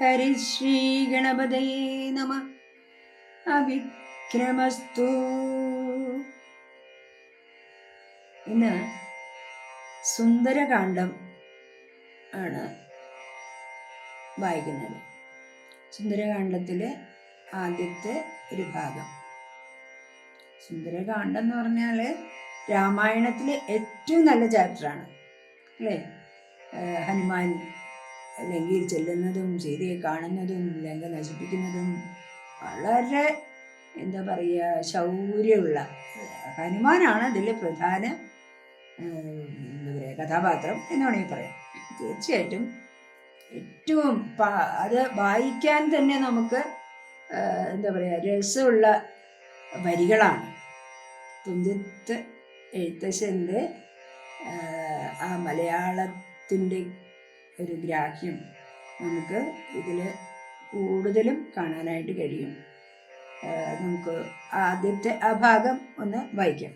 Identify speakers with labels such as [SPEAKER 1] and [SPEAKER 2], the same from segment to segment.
[SPEAKER 1] ഹരിശ്രീ ഗണപതയേ നമ. അവിക്രമസ്തു ഇന്ന് സുന്ദരകാന്ഡം ആണ് വായിക്കുന്നത്. സുന്ദരകാന്ഡത്തിലെ ആദ്യത്തെ ഒരു ഭാഗം. സുന്ദരകാന്ഡം എന്ന് പറഞ്ഞാൽ രാമായണത്തിലെ ഏറ്റവും നല്ല ചാപ്റ്ററാണ് അല്ലേ? ഹനുമാൻ ലങ്കയിൽ ചെല്ലുന്നതും സീതയെ കാണുന്നതും ലങ്ക നശിപ്പിക്കുന്നതും വളരെ എന്താ പറയുക ശൗര്യമുള്ള ഹനുമാനാണ് അതിൽ പ്രധാന എന്താ പറയുക കഥാപാത്രം എന്ന് വേണമെങ്കിൽ പറയാം. തീർച്ചയായിട്ടും ഏറ്റവും അത് വായിക്കാൻ തന്നെ നമുക്ക് എന്താ പറയുക രസമുള്ള വരികളാണ്. തുഞ്ചത്ത് എഴുത്തച്ഛന്റെ ആ മലയാളത്തിന്റെ ഒരു ഗ്രാഹ്യം നമുക്ക് ഇതിൽ കൂടുതലും കാണാനായിട്ട് കഴിയും. നമുക്ക് ആദ്യത്തെ ആ ഭാഗം ഒന്ന് വായിക്കാം.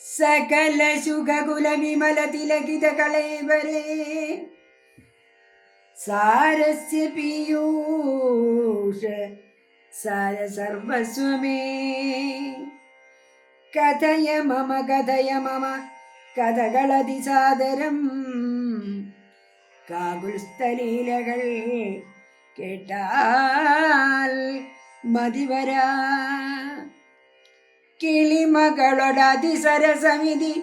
[SPEAKER 1] സകല സുഖകുല വിമല തിലകിത കളേവരേ സാരസ്യ പീയൂഷ സാര സർവസ്വമേ കഥയ മമ കഥയ മമ കഥകളതി സാദരം. കാകുൽസ്ഥലീലകൾ കേട്ടാൽ മതിവരാ കിളിമകളൊടതിസരസമിതി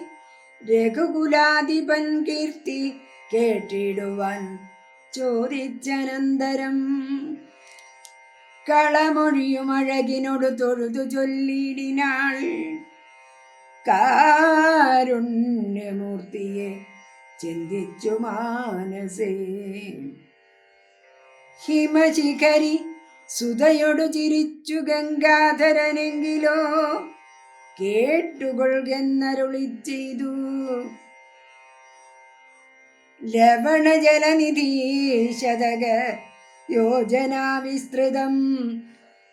[SPEAKER 1] രഘുകുലാധിപൻ കീർത്തി കേട്ടിടുവാൻ ചോദിച്ചനന്തരം. കളമൊഴിയും അഴകിനോട് തൊഴുതു ചൊല്ലിടിനാൾ. കാരുണ്യമൂർത്തിയെ ചിന്തിച്ചു മാനസേ. ഹിമശിഖരി സുതയോടു ചിരിച്ചു ഗംഗാധരനെങ്കിലോ കേട്ടുകൊള്ളുകെന്നരുളി ചെയ്തു ലവണ ജലനിധി ശതക യോജനാ വിസ്തൃതം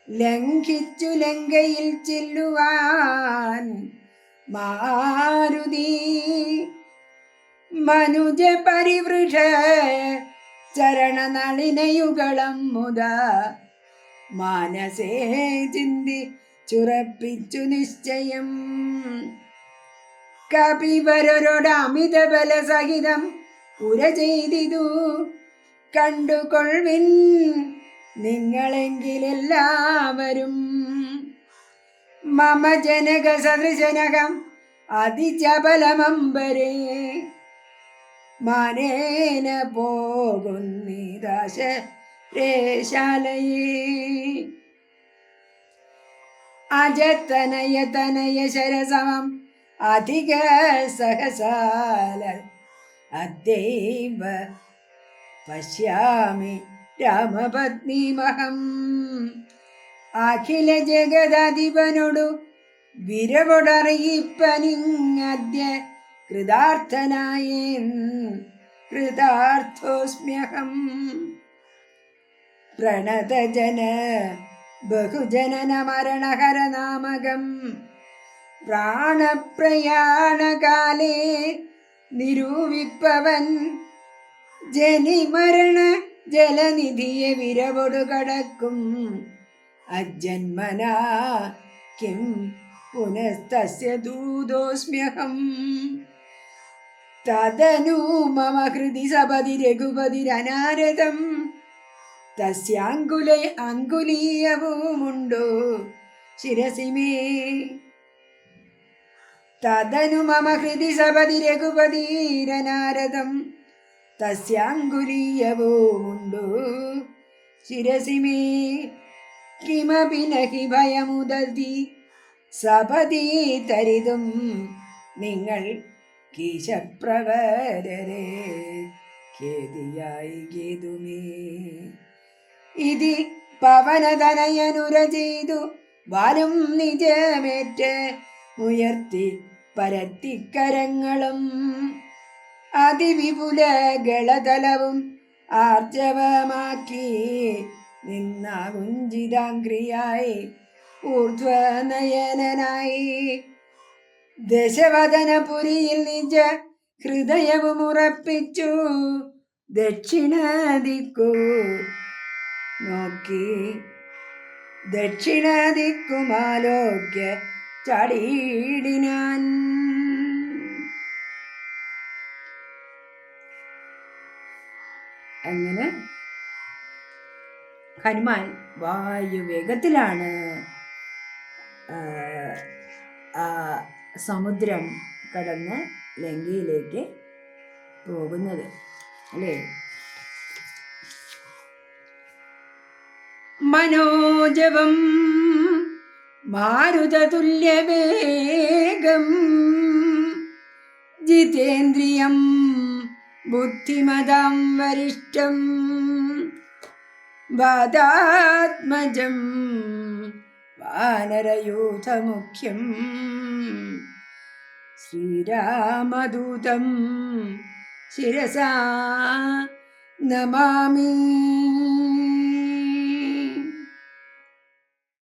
[SPEAKER 1] ലംഘിച്ചു ലങ്കയിൽ ചെല്ലുവാൻ മാരുതി. മനുജ പരിവൃഷ ചരണനളിനയുകളം മുത മാനസേ ചിന്തി ചുറപ്പിച്ചു നിശ്ചയം. കപിവരോട് അമിത ബലസഹിതം ഉര ചെയ്തിതു. കണ്ടുകൊള്ളിൻ നിങ്ങളെങ്കിലെല്ലാവരും മമ ജനക സദൃശനകം അതിചപലമമ്പരേ മാനേന പോകുന്നിദാശ രേശാലയേ. അജതനയ തനയ ശരസമം അധിക സഹസാല. അദ്യൈവ പശ്യാമി രാമപത്നിമഹം. അഖില ജഗദധിപനോടു വിരവൊടറിയിപ്പനിങ്ങദ്യ കൃതാർത്ഥനായേൻ കൃതാർത്ഥോസ്മ്യഹം. പ്രണതജന ബഹുജനന മരണഹര നാമകം പ്രാണപ്രയാണകാലേ നിരൂപിപ്പവൻ ജനിമരണ ജലനിധിയെ വിരവൊടു കടക്കും അജന്മനാ കിം പുനസ്തസ്യ തദനു മമ ഹൃദി സപതി രഘുപതിരനാരദം തസ്യാങ്കുല അങ്കുലീയവുമുണ്ടോ ശിരസി മേ. തദനു മമ ഹൃദി സപതി രഘുപതിരനാരദം തസ്യാങ്കുലീയവുമുണ്ടോ ശിരസി മേ. കിമപി നഹി ഭയമുദതി സപതി തരിതും നിങ്ങൾ കീശപ്രവരരെ ഖേദിയായി ഗീതുമേ ഇതി പവനതനയനുര ചെയ്തു വാലും നിജമേറ്റ് ഉയർത്തി പരത്തിക്കരങ്ങളും അതിവിപുല ഗളതലവും ആർജവമാക്കി നിന്ന കുഞ്ചിതാംഗ്രിയായി ഊർധ്വനയനായി. ദശവദനപുരിയിൽ നിജ ഹൃദയവും ഉറപ്പിച്ചു ദക്ഷിണ ദിക്കു നോക്കി ദക്ഷിണ ദിക്കുമാലോക്യ ഹനുമാൻ വായുവേഗത്തിലാണ് വേഗത്തിലാണ് സമുദ്രം കടന്ന് ലങ്കയിലേക്ക് പോകുന്നത്. അല്ലേ? മനോജവം മാരുതതുല്യവേഗം ജിതേന്ദ്രിയം ബുദ്ധിമതാം വരിഷ്ടം വാദാത്മജം വാനരയൂഥമുഖ്യം ശ്രീരാമദൂതം ശിരസാ നമാമി.